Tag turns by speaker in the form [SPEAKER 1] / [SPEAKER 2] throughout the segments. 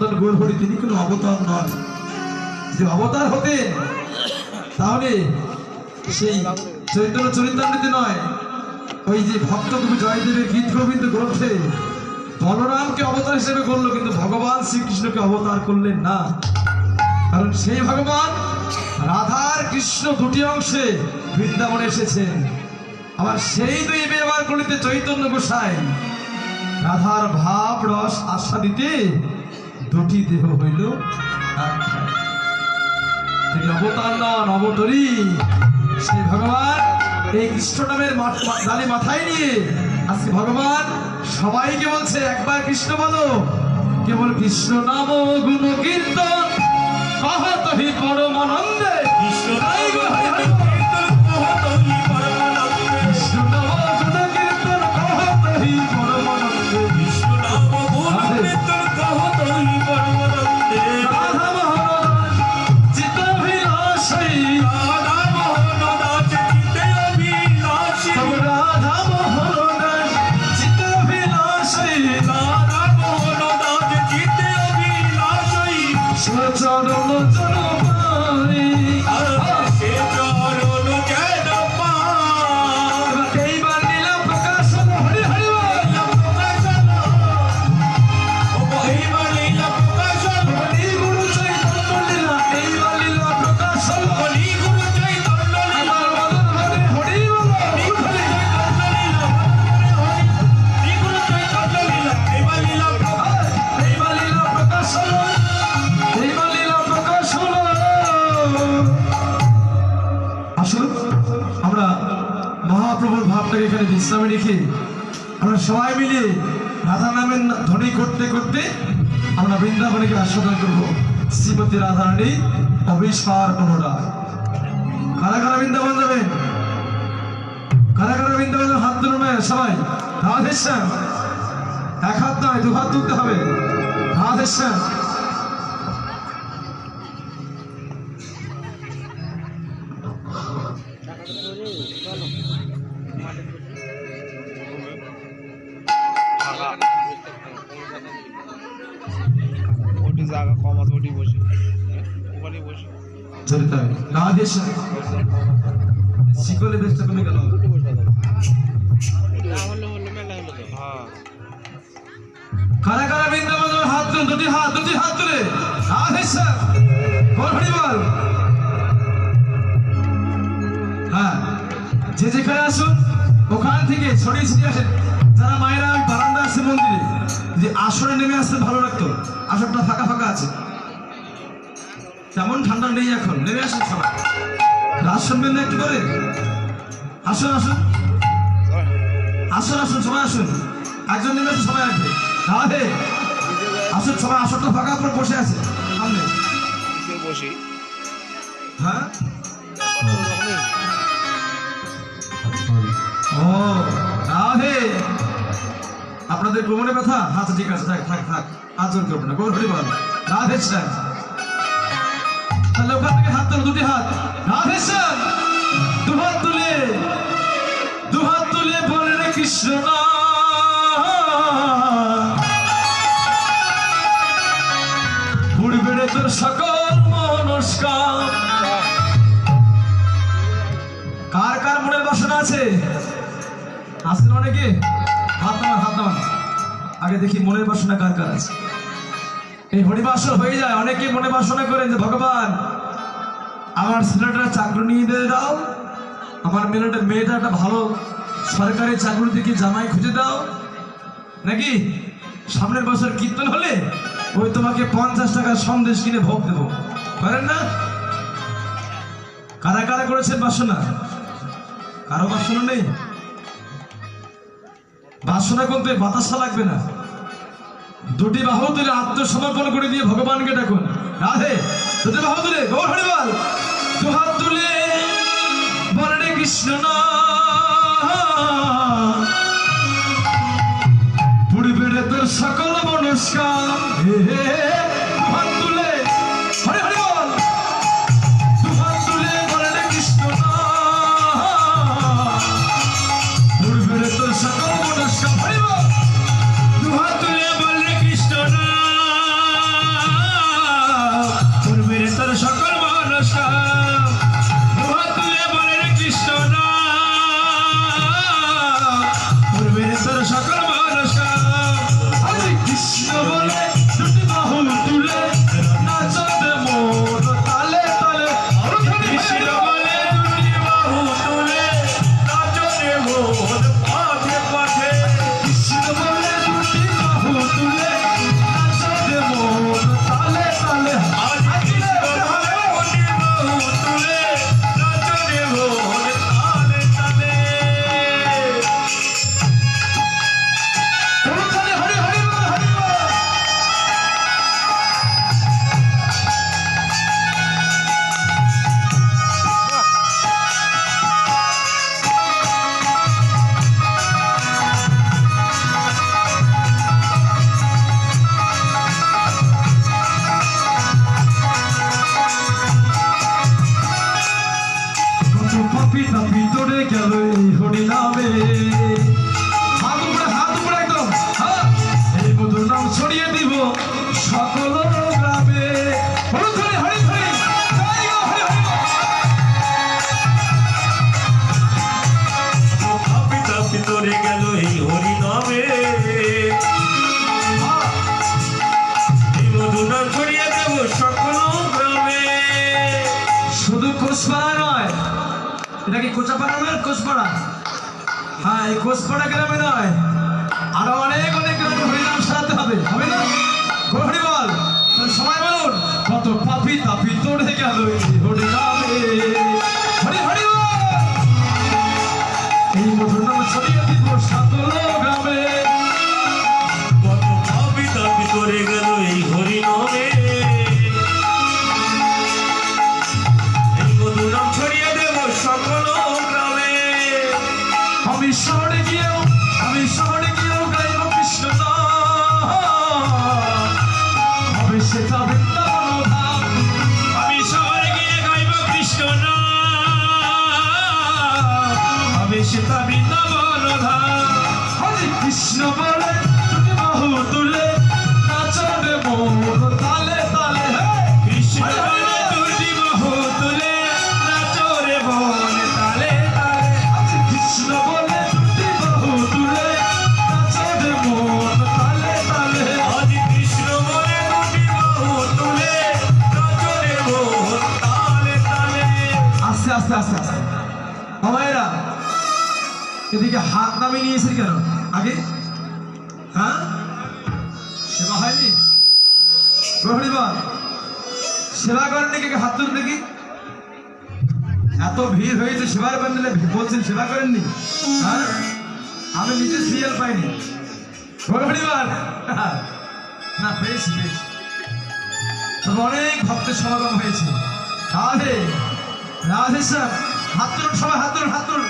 [SPEAKER 1] গৌরহরি তিনি কোনো অবতার নন। যদি অবতার হতেন তাহলে সেই চৈতন্য চরিতামৃতি নয়। ওই যে ভক্ত কবি জয়দেবের গীত গোবিন্দ গ্রন্থে বলরামকে অবতার হিসেবে করল কিন্তু ভগবান শ্রীকৃষ্ণকে অবতার করলেন না। কারণ সেই ভগবান রাধার কৃষ্ণ দুটি অংশে বৃন্দাবনে এসেছেন। আবার সেই দুই ব্যবহার করিতে চৈতন্য গোসাই রাধার ভাব রস আশা দিতে দুটি দেহ হইল। তিনি অবতার নন অবতরী সেই ভগবান এই কৃষ্ণ নামের মা- মাথায় নিয়ে আজকে ভগবান সবাইকে বলছে একবার কৃষ্ণ বলো কেবল কৃষ্ণ নাম গুণ কীর্তন কহত হি পরমানন্দে।
[SPEAKER 2] কৃষ্ণ
[SPEAKER 1] এখানে বিশ্রামে রেখে আমরা সবাই মিলে রাধা নামের না- ধ্বনি করতে করতে আমরা বৃন্দাবনীকে আস্বাদন করব। শ্রীমতী রাধারানী অবিস্মার অনুরাগ কারা কারা বৃন্দাবন যাবেন? কারা কারা বৃন্দাবন হাত তুলুন না সবাই। রাধেশ্যাম। এক হাত নয়, দু হাত তুলতে হবে। রাধেশ্যাম।
[SPEAKER 3] জায়গা কম আছে ওটি বসে। ওখানে বসে।
[SPEAKER 1] চরিত হবে রাধেশ্যাম শিকলে বেশটা কমে গেল।
[SPEAKER 3] হ্যাঁ।
[SPEAKER 1] কারা কারা বৃন্দাবন হাত তুলুন? দুটি হাত দুটি হাত তুলে। বল। হ্যাঁ যে যেখানে আসুন ওখান থেকে ছড়িয়ে ছিটিয়ে আসেন। যারা মায়েরা বারান্দা আছে মন্দিরে। যে আসরে নেমে আসতে ভালো লাগতো। আসরটা ফাঁকা ফাঁকা আছে। তেমন ঠান্ডা নেই এখন। নেমে আসুন সবাই। রাত শুনবেন না একটু করে আসুন আসুন। আসুন আসুন সবাই আসুন। একজন নেমে আসুন সবাই আসবে। রাধে আসুন সবাই আসরটা ফাঁকা করে বসে আছে। সামনে।
[SPEAKER 3] বসে।
[SPEAKER 1] হ্যাঁ? আপনাদের কোমরে ব্যথা আচ্ছা ঠিক আছে থাক থাক থাক আচর করব না গোর হরি বল রাধে শ্যাম তাহলে হাত তোলো, দুটি হাত। রাধে হাত তুলে দু হাত তুলে বলে কৃষ্ণ আগে দেখি মনের বাসনা কার কার আছে। এই হরিবাসর হয়ে যায় অনেকে মনে বাসনা করেন যে, ভগবান, আমার ছেলেটা চাকরি নিয়ে দিয়ে দাও, আমার মেয়েটা মেয়েটা একটা ভালো সরকারি চাকরি থেকে জামাই খুঁজে দাও। নাকি? সামনের বছর কীর্তন হলে ওই তোমাকে পঞ্চাশ টাকার সন্দেশ কিনে ভোগ দেবো। পারেন না? কারা কারা করেছেন বাসনা? কারও বাসনা নেই? বাসনা করতে বাতাসা লাগবে না। দুটি বাহু তুলে আত্মসমর্পণ করে দিয়ে ভগবানকে ডাকুন। রাধে, দুটি বাহু তুলে গৌর দুহাত হাত তুলে বলে কৃষ্ণ না পুরবে তোর সকল মনস্কার। হে। এটা কি কোচাপাড়া নয় কোচপাড়া হ্যাঁ এই কোচপাড়া গ্রামে নয়। আরও অনেক অনেক গ্রামে হরিনাম সারাতে হবে। হবে না? গোহরি বল। সময় বলুন, কত পাপি তাপি তোড়ে গেল হরিনামে। ধাম হরে কৃষ্ণ বলে তুমি বাহু তুলে নাচবে মোর এদিকে হাত নামিয়ে নিয়েছে কেন? আগে? হ্যাঁ? সেবা হয়নি? প্রহরীবার সেবা করেন নাকি? হাত তুল দেখি। এত ভিড় হয়েছে সেবার প্যান্ডেলে, বলছেন সেবা করেননি। হ্যাঁ? আমি নিজে সিরিয়াল পাইনি। প্রহরীবার না পেয়েছি পেয়েছি তবে অনেক ভক্তের সমাগম হয়েছে। রাধে রাধে স্যার, হাত তুলুন সবাই, হাত তুলুন হাত তুলুন।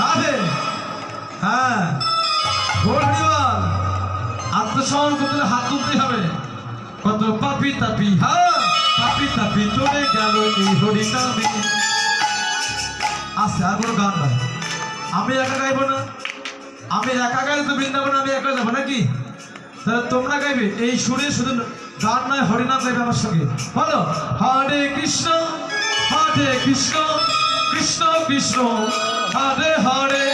[SPEAKER 1] রাধে। করতে হাত তুলতে হবে। কত পাপি তাপি হ্যাঁ? পাপি তাপি চলে গেল এই আস্তে আর কোনো গান নয় আমি একা গাইবো না। আমি একা গাইলে তো বৃন্দাবন আমি একা যাব নাকি? তাহলে তোমরা গাইবে। এই সুরে শুধু গান নয়, হরিনাম গাইবে আমার সঙ্গে। বলো, হরে কৃষ্ণ হরে কৃষ্ণ কৃষ্ণ কৃষ্ণ, হরে হরে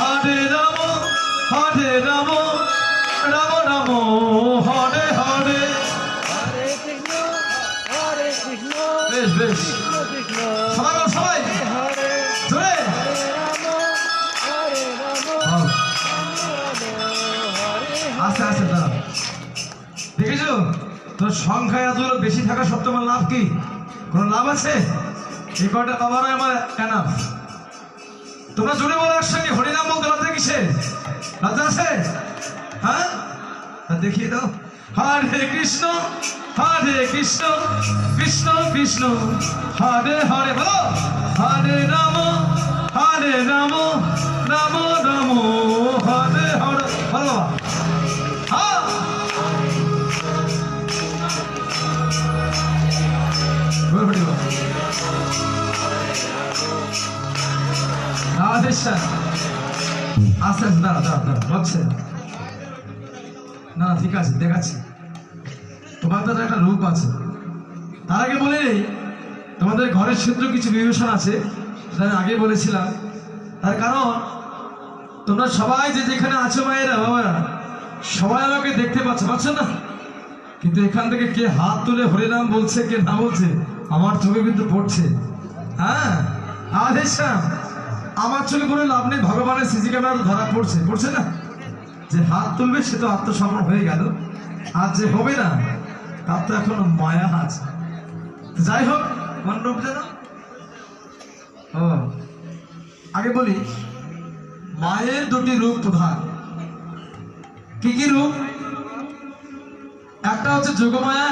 [SPEAKER 1] হরে রাম। হরে রাম রাম রাম হরে হরে। বেশ বেশ। সবাই সবাই। জোরে। আস্তে আস্তে দাঁড়াও। দেখেছ? তোর সংখ্যায় এত বেশি থাকা সত্ত্বেও আমার লাভ কি? কোনো লাভ আছে? এই বাবারাই আমার এনাফ? তোমরা জোরে বলো একসঙ্গে হরিনাম বলতে লজ্জা কিসে? লজ্জা আছে হ্যাঁ? তা দেখিয়ে দাও। হরে কৃষ্ণ হরে কৃষ্ণ কৃষ্ণ কৃষ্ণ। হরে হরে, বলো। হরে রাম হরে রাম রাম রাম। হরে হরে, বলো। হ্যাঁ। না ঠিক আছে, দেখাচ্ছি। তোমার একটা রূপ আছে। তার আগে বলে, তোমাদের ঘরের কিছু আছে, সেটা আমি আগে বলেছিলাম। তার কারণ, তোমরা সবাই যে যেখানে আছো, মায়েরা, বাবারা, সবাই আমাকে দেখতে পাচ্ছ পাচ্ছ না? কিন্তু এখান থেকে কে হাত তুলে হরিনাম বলছে, কে না বলছে, আমার চোখে কিন্তু পড়ছে। হ্যাঁ? শ্যাম আমার চোখে কোনো লাভ নেই, ভগবানের সিসি ক্যামেরা ধরা পড়ছে পড়ছে না? যে হাত তুলবে, সে তো আত্মসমর্পণ হয়ে গেল। আর যে হবে না, তার তো এখনও মায়া আছে। যাই হোক কোন রূপ যেন ও, আগে বলি মায়ের দুটি রূপ প্রধান। কি কি রূপ? একটা হচ্ছে যোগমায়া